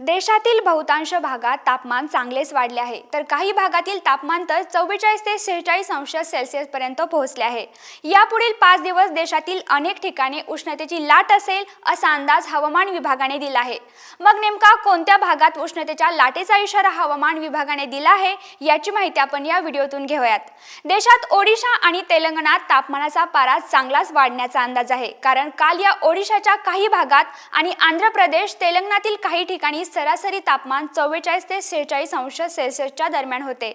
देशातील बहुतांश भागात तापमान चांगलेच वाढले आहे. तर काही भागातील तापमान तर चव्वेचाळीस ते सेहेचाळीस अंश सेल्सिअस पर्यंत पोहोचले आहे. यापुढील पाच दिवस देशातील अनेक ठिकाणी उष्णतेची लाट असेल असा अंदाज हवामान विभागाने दिला आहे. मग नेमका कोणत्या भागात उष्णतेच्या लाटेचा इशारा हवामान विभागाने दिला आहे याची माहिती आपण या व्हिडिओतून घेऊयात. देशात ओडिशा आणि तेलंगणात तापमानाचा पारा चांगलाच वाढण्याचा अंदाज आहे. कारण काल या ओडिशाच्या काही भागात आणि आंध्र प्रदेश तेलंगणातील काही ठिकाणी सरासरी तापमान चव्वेचाळीस ते सेहेचाळीस अंश सेल्सिअसच्या दरम्यान होते.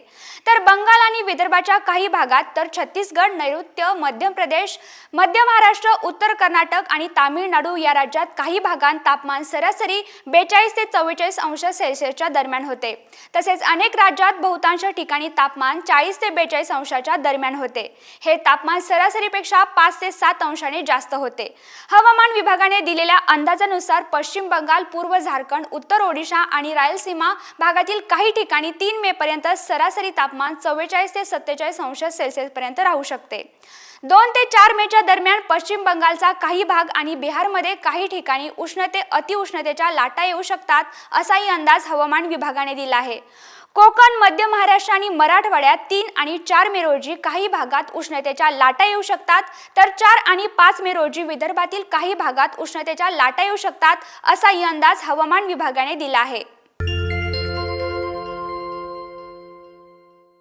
तर बंगाल आणि विदर्भाच्या काही भागात तर छत्तीसगड नैऋत्य मध्य प्रदेश मध्य महाराष्ट्र उत्तर कर्नाटक आणि तामिळनाडू या राज्यात काही भागात तापमान सरासरी बेचाळीस ते चव्वेचाळीस अंश सेल्सिअसच्या दरम्यान होते. तसेच अनेक राज्यात बहुतांश ठिकाणी तापमान चाळीस ते बेचाळीस अंशाच्या दरम्यान होते. हे तापमान सरासरीपेक्षा पाच ते सात अंशाने जास्त होते. हवामान विभागाने दिलेल्या अंदाजानुसार पश्चिम बंगाल पूर्व झारखंड उत्तर ओडिशा आणि रायलसीमा भागातील काही ठिकाणी तीन मे पर्यंत सरासरी तापमान चव्वेचाळीस ते सत्तेचाळीस अंश सेल्सिअस पर्यंत राहू शकते. दोन ते चार मेच्या दरम्यान पश्चिम बंगालचा काही भाग आणि बिहारमध्ये काही ठिकाणी उष्णते अतिउष्णतेच्या लाटा येऊ शकतात असाही अंदाज हवामान विभागाने दिला आहे. कोकण मध्य महाराष्ट्र आणि मराठवाड्यात तीन आणि चार मे रोजी काही भागात उष्णतेच्या लाटा येऊ शकतात. तर चार आणि पाच मे रोजी विदर्भातील काही भागात उष्णतेच्या लाटा येऊ शकतात असाही अंदाज हवामान विभागाने दिला आहे.